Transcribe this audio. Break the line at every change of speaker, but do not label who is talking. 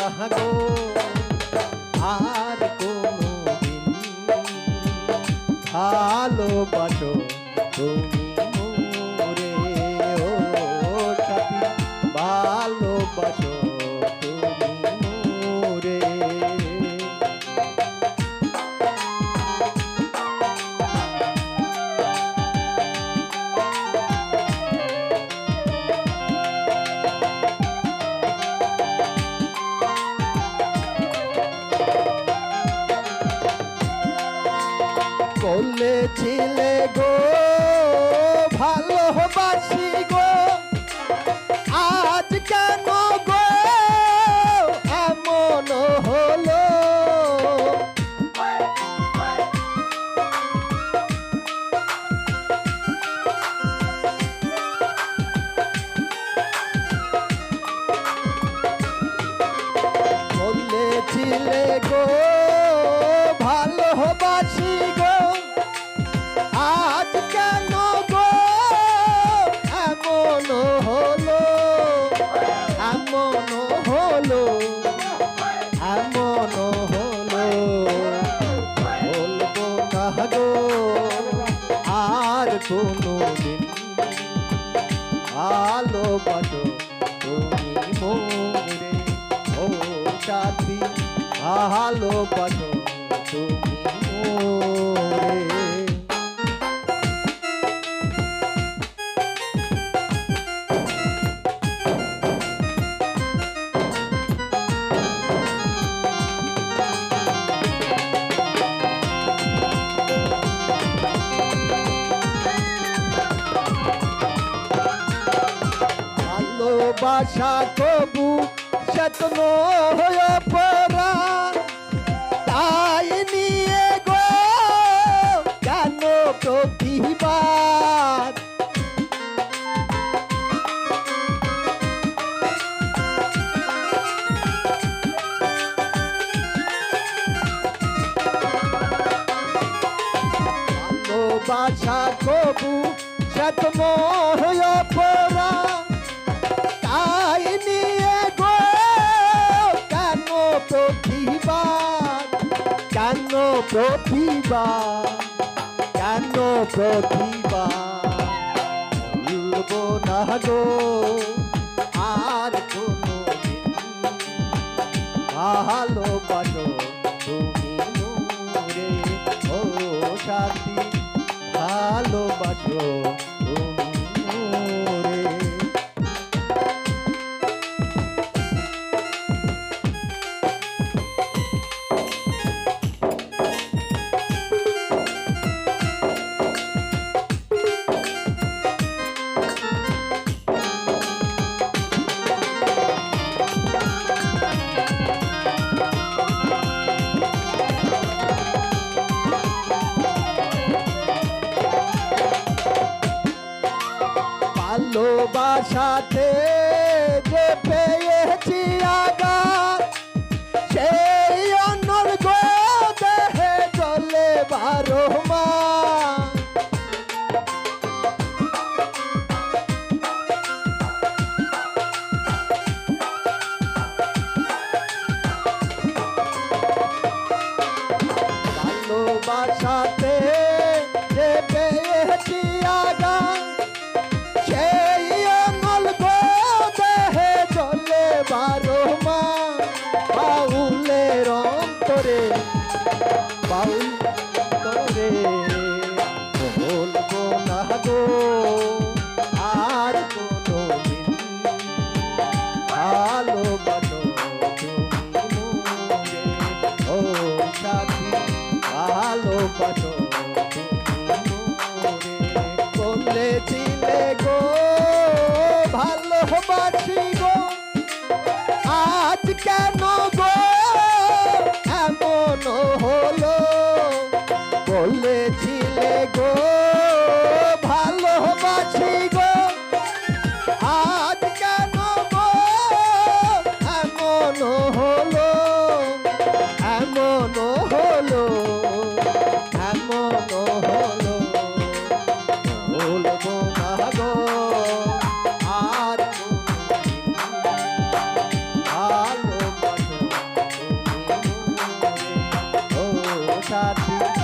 গো আর কোনো ভালোবাসো বলেছিলে গো কোনো দিন ভালোবাসো তুমি মোরে ও সাথী ভালোবাসো ভালোবাসা কবু সতন হয়ে পড়া তাই নিয়ে গো, কেন প্রতিবাদ? ভালোবাসা কবু সতন হয়ে পড়া প্রতিবাদ কেন প্রতিভা? ভুলবো না গো আর কোনো ভালোবাসো তুমি মোরে ও সাথী ভালোবাসো ভালোবাসাতে যে পেয়েছি আঘাত সেই অনর গো দেহে চলে বারো মা। ভালোবাসাতে না বলব না গো আর মোরে, ও সাথী ভালো